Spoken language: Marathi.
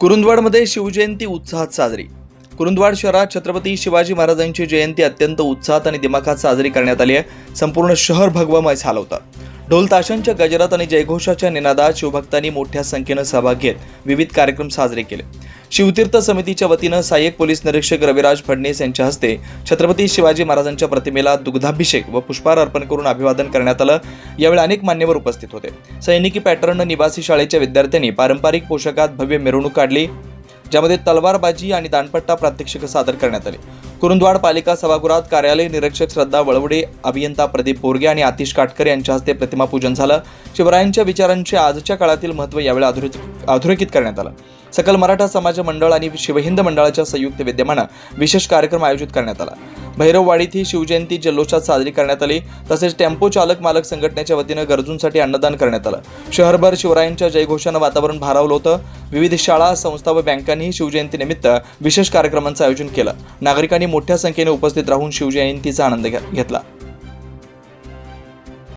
कुरुंदवाडमध्ये शिवजयंती उत्साहात साजरी. कुरुंदवाड शहरात छत्रपती शिवाजी महाराजांची जयंती अत्यंत उत्साहात आणि दिमाखात साजरी करण्यात आली आहे. संपूर्ण शहर भगवमय झालं होतं. ढोल ताशांच्या गजरात आणि जयघोषाच्या निनादात शिवभक्तांनी मोठ्या संख्येनं सहभाग घेत विविध कार्यक्रम साजरे केले. शिवतीर्थ समितीच्या वतीनं सहाय्यक पोलीस निरीक्षक रविराज फडणीस यांच्या हस्ते छत्रपती शिवाजी महाराजांच्या प्रतिमेला दुग्धाभिषेक व पुष्पहार अर्पण करून अभिवादन करण्यात आलं. यावेळी अनेक मान्यवर उपस्थित होते. सैनिकी पॅटर्न निवासी शाळेच्या विद्यार्थ्यांनी पारंपरिक पोशाखात भव्य मिरवणूक काढली ज्यामध्ये तलवारबाजी आणि दांडपट्टा प्रात्यक्षिक सादर करण्यात आले. कुरुंदवाड पालिका सभागृहात कार्यालय निरीक्षक श्रद्धा वळवडे अभियंता प्रदीप बोरगे आणि आतिश काटकर यांच्या हस्ते प्रतिमा पूजन झालं. शिवरायांच्या विचारांचे आजच्या काळातील महत्त्व यावेळी अधोरेखित करण्यात आलं. सकल मराठा समाज मंडळ आणि शिवहिंद मंडळाच्या संयुक्त विद्यमानं विशेष कार्यक्रम आयोजित करण्यात आला. भैरववाडीत ही शिवजयंती जल्लोषात साजरी करण्यात आली. तसेच टेम्पो चालक मालक संघटनेच्या वतीनं गरजूंसाठी अन्नदान करण्यात आलं. शहरभर शिवरायांच्या जयघोषानं वातावरण भारावलं होतं. विविध शाळा संस्था व बँकांनीही शिवजयंतीनिमित्त विशेष कार्यक्रमांचं आयोजन केलं. नागरिकांनी मोठ्या संख्येने उपस्थित राहून शिवजयंतीचा आनंद घे- घेतला.